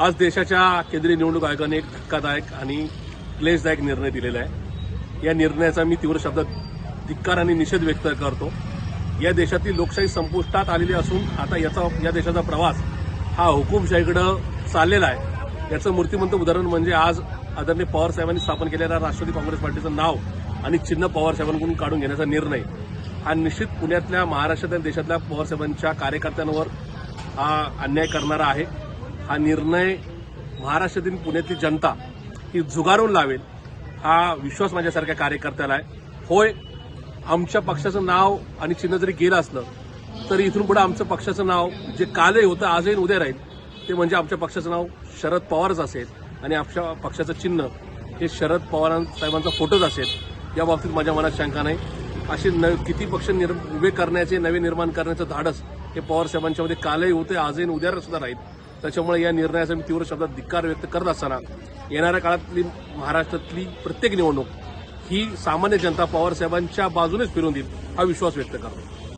आज देशाच्या केंद्रीय निवडणूक आयोगाने एक धक्कादायक आणि क्लेशदायक निर्णय दिलेला आहे. या निर्णयाचा मी तीव्र शब्दात धिक्कार आणि निषेध व्यक्त करतो. या देशातली लोकशाही संपुष्टात आलेली असून आता याचा या देशाचा प्रवास हा हुकुमशाहीकडं चाललेला आहे. याचं मूर्तिमंत उदाहरण म्हणजे आज आदरणीय पवार साहेबांनी स्थापन केलेल्या राष्ट्रवादी काँग्रेस पार्टीचं नाव आणि चिन्ह पवार साहेबांकडून काढून घेण्याचा निर्णय. हा निश्चित पुण्यातल्या महाराष्ट्रातल्या देशातल्या पवारसाहेबांच्या कार्यकर्त्यांवर हा अन्याय करणारा आहे. हा निर्णय महाराष्ट्रातील पुण्यातली जनता ही झुगारून लावेल हा विश्वास माझ्यासारख्या कार्यकर्त्याला आहे. होय आमच्या पक्षाचं नाव आणि चिन्ह जरी गेलं असलं तरी इथून पुढे आमचं पक्षाचं नाव जे कालही होतं आजही उद्या राहील ते म्हणजे आमच्या पक्षाचं नाव शरद पवारच असेल आणि आमच्या पक्षाचं चिन्ह हे शरद पवार साहेबांचा फोटोच असेल या बाबतीत माझ्या मनात शंका नाही. असे न किती पक्ष निर् उभे करण्याचे नवे निर्माण करण्याचं धाडस हे पवार साहेबांच्यामध्ये कालही होते आजही उद्या सुद्धा राहील. त्याच्यामुळे या निर्णयाचा मी तीव्र शब्दात धिक्कार व्यक्त करत असताना येणाऱ्या काळातली महाराष्ट्रातली प्रत्येक निवडणूक ही सामान्य जनता पवार साहेबांच्या बाजूनेच फिरून देईल हा विश्वास व्यक्त करतो.